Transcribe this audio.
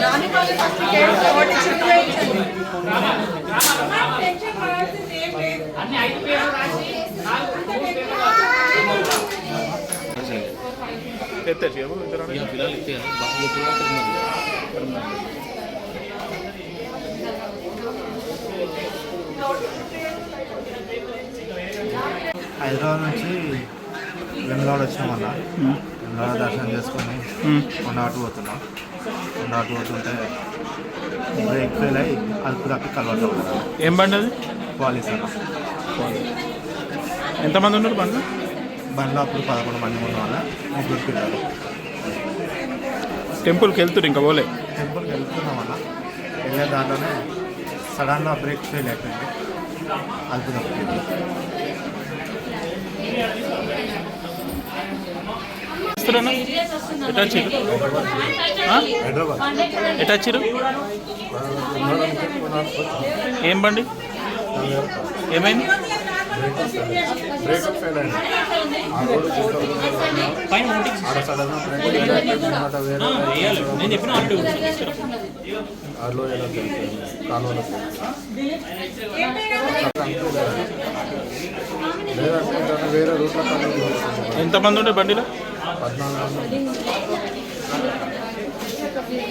రాణి college first care ఓడించింది హైదరాబాద్ నుంచి వెంగళవాడ వచ్చామన్న వెంగళవాడ దర్శనం చేసుకొని కొండగట్టు పోతున్నాం. కొండగట్టు పోతుంటే బ్రేక్ ఫెయిల్ అయ్యి అదుపు తప్పి కలవటం ఏం బండి అది? పోలీస్ అన్న ఎంతమంది ఉన్నారు బండి బండ్లో అప్పుడు పదకొండు మంది ఉన్న వల్ల ముగ్గురు పిల్లలు. టెంపుల్కి వెళ్తురు ఇంకా పోలే? టెంపుల్కి వెళ్తున్నాం అన్న. వెళ్ళే దాంట్లోనే సడన్గా బ్రేక్ ఫెయిల్ అయిపోయింది. అదుపు తప్పింది వస్తున్నా ఎట్లా వచ్చిర్రు? ఆ? హైదరాబాద్ ఏం బండి? ఏమైంది? బ్రేక్ వేరే నేను చెప్పిన వేరే రూట్లో ఎంతమంది ఉండే బండిలో? పద్నాలుగు మంది